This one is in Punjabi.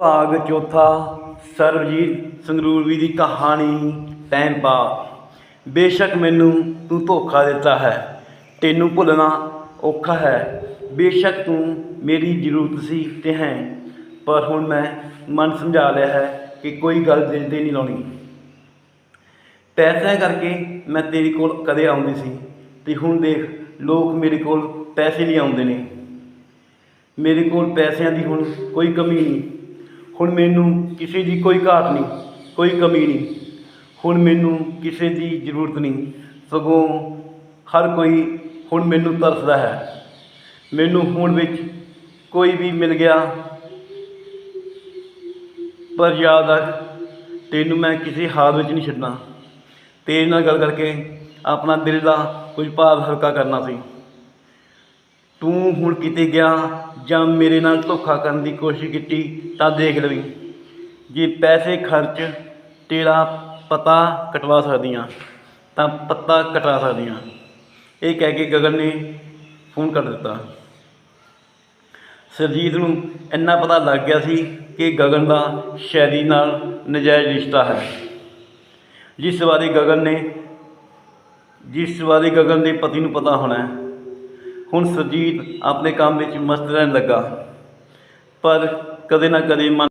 ਭਾਗ ਚੌਥਾ, ਸਰਬਜੀਤ ਸੰਗਰੂਰਵੀ ਦੀ ਕਹਾਣੀ ਟਾਈਮ ਪਾ ਬੇਸ਼ੱਕ ਮੈਨੂੰ ਤੂੰ ਧੋਖਾ ਦਿੱਤਾ ਹੈ, ਤੈਨੂੰ ਭੁੱਲਣਾ ਔਖਾ ਹੈ। ਬੇਸ਼ੱਕ ਤੂੰ ਮੇਰੀ ਜ਼ਰੂਰਤ ਸੀ ਤੇ ਹੈ, ਪਰ ਹੁਣ ਮੈਂ ਮਨ ਸਮਝਾ ਲਿਆ ਹੈ ਕਿ ਕੋਈ ਗੱਲ ਦਿਲ ਤੇ ਨਹੀਂ ਲਾਉਣੀ। ਪੈਸਿਆਂ ਕਰਕੇ ਮੈਂ ਤੇਰੇ ਕੋਲ ਕਦੇ ਆਉਂਦੀ ਸੀ, ਤੇ ਹੁਣ ਦੇਖ, ਲੋਕ ਮੇਰੇ ਕੋਲ ਪੈਸੇ ਲਈ ਆਉਂਦੇ ਨੇ। ਮੇਰੇ ਕੋਲ ਪੈਸਿਆਂ ਦੀ ਹੁਣ ਕੋਈ ਕਮੀ ਨਹੀਂ। ਹੁਣ ਮੈਨੂੰ ਕਿਸੇ ਦੀ ਕੋਈ ਘਾਟ ਨਹੀਂ, ਕੋਈ ਕਮੀ ਨਹੀਂ। ਹੁਣ ਮੈਨੂੰ ਕਿਸੇ ਦੀ ਜ਼ਰੂਰਤ ਨਹੀਂ। ਸਗੋਂ ਹਰ ਕੋਈ ਹੁਣ ਮੈਨੂੰ ਤਰਸਦਾ ਹੈ। ਮੈਨੂੰ ਹੁਣ ਵਿੱਚ ਕੋਈ ਵੀ ਮਿਲ ਗਿਆ, ਪਰ ਯਾਦ ਰੱਖ ਤੈਨੂੰ ਮੈਂ ਕਿਸੇ ਹਾਲ ਵਿੱਚ ਨਹੀਂ ਛੱਡਣਾ। ਤੇਰੇ ਨਾਲ ਗੱਲ ਕਰਕੇ ਆਪਣਾ ਦਿਲ ਦਾ ਕੁਝ ਭਾਰ ਹਲਕਾ ਕਰਨਾ ਸੀ। ਤੂੰ ਹੁਣ ਕਿਤੇ ਗਿਆ ਜਾਂ ਮੇਰੇ ਨਾਲ ਧੋਖਾ ਕਰਨ ਦੀ ਕੋਸ਼ਿਸ਼ ਕੀਤੀ ਤਾਂ ਦੇਖ ਲਵੀਂ। ਜੇ ਪੈਸੇ ਖਰਚ ਤੇਰਾ ਪਤਾ ਕਟਵਾ ਸਕਦੀਆਂ, ਤਾਂ ਪਤਾ ਕਟਾ ਸਕਦੀਆਂ। ਇਹ ਕਹਿ ਕੇ ਗਗਨ ਨੇ ਫੋਨ ਕਰ ਦਿੱਤਾ। ਸਰਜੀਤ ਨੂੰ ਇੰਨਾ ਪਤਾ ਲੱਗ ਗਿਆ ਸੀ ਕਿ ਗਗਨ ਦਾ ਸ਼ੈਰੀ ਨਾਲ ਨਜਾਇਜ਼ ਰਿਸ਼ਤਾ ਹੈ। ਜਿਸ ਬਾਰੇ ਗਗਨ ਨੇ ਜਿਸ ਬਾਰੇ ਗਗਨ ਦੇ ਪਤੀ ਨੂੰ ਪਤਾ ਹੋਣਾ ਹੈ ਹੁਣ ਸੁਰਜੀਤ ਆਪਣੇ ਕੰਮ ਵਿੱਚ ਮਸਤ ਰਹਿਣ ਲੱਗਾ। ਪਰ ਕਦੇ ਨਾ ਕਦੇ ਮਨ